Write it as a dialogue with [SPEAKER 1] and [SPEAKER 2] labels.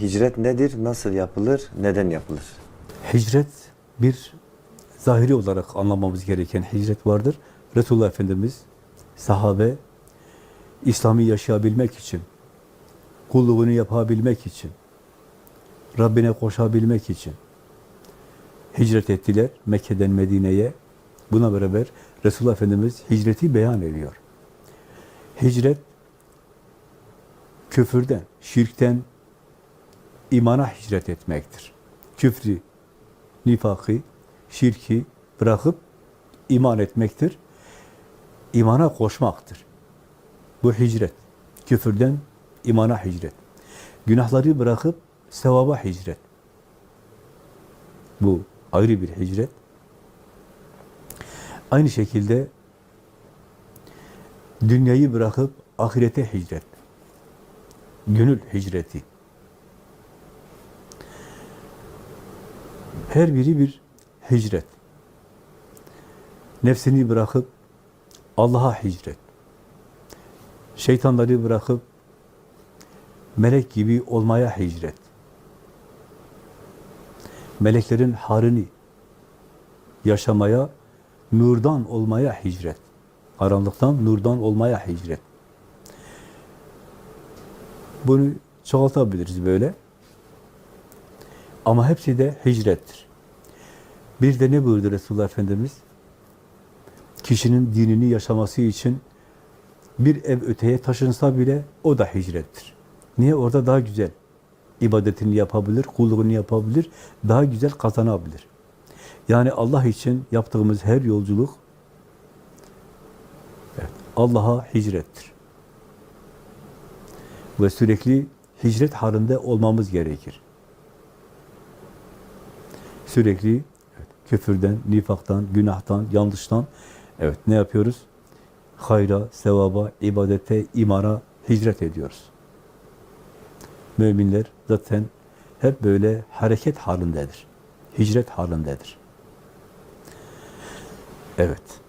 [SPEAKER 1] Hicret nedir? Nasıl yapılır? Neden yapılır?
[SPEAKER 2] Hicret bir zahiri olarak anlamamız gereken hicret vardır. Resulullah Efendimiz sahabe İslam'ı yaşayabilmek için, kulluğunu yapabilmek için, Rabbine koşabilmek için hicret ettiler Mekke'den Medine'ye. Buna beraber Resulullah Efendimiz hicreti beyan ediyor. Hicret küfürden, şirkten imana hicret etmektir. Küfrü, nifakı, şirki bırakıp iman etmektir. İmana koşmaktır. Bu hicret. Küfürden imana hicret. Günahları bırakıp sevaba hicret. Bu ayrı bir hicret. Aynı şekilde dünyayı bırakıp ahirete hicret. Gönül hicreti. Her biri bir hicret. Nefsini bırakıp Allah'a hicret. Şeytanları bırakıp melek gibi olmaya hicret. Meleklerin harını yaşamaya, nurdan olmaya hicret. Karanlıktan nurdan olmaya hicret. Bunu çoğaltabiliriz böyle. Ama hepsi de hicrettir. Bir de ne buyurdu Resulullah Efendimiz? Kişinin dinini yaşaması için bir ev öteye taşınsa bile o da hicrettir. Niye? Orada daha güzel ibadetini yapabilir, kulluğunu yapabilir, daha güzel kazanabilir. Yani Allah için yaptığımız her yolculuk evet, Allah'a hicrettir. Ve sürekli hicret halinde olmamız gerekir. Sürekli evet, küfürden, nifaktan, günahtan, yanlıştan evet ne yapıyoruz? Hayra, sevaba, ibadete, imana hicret ediyoruz. Müminler zaten hep böyle hareket halindedir. Hicret halindedir. Evet.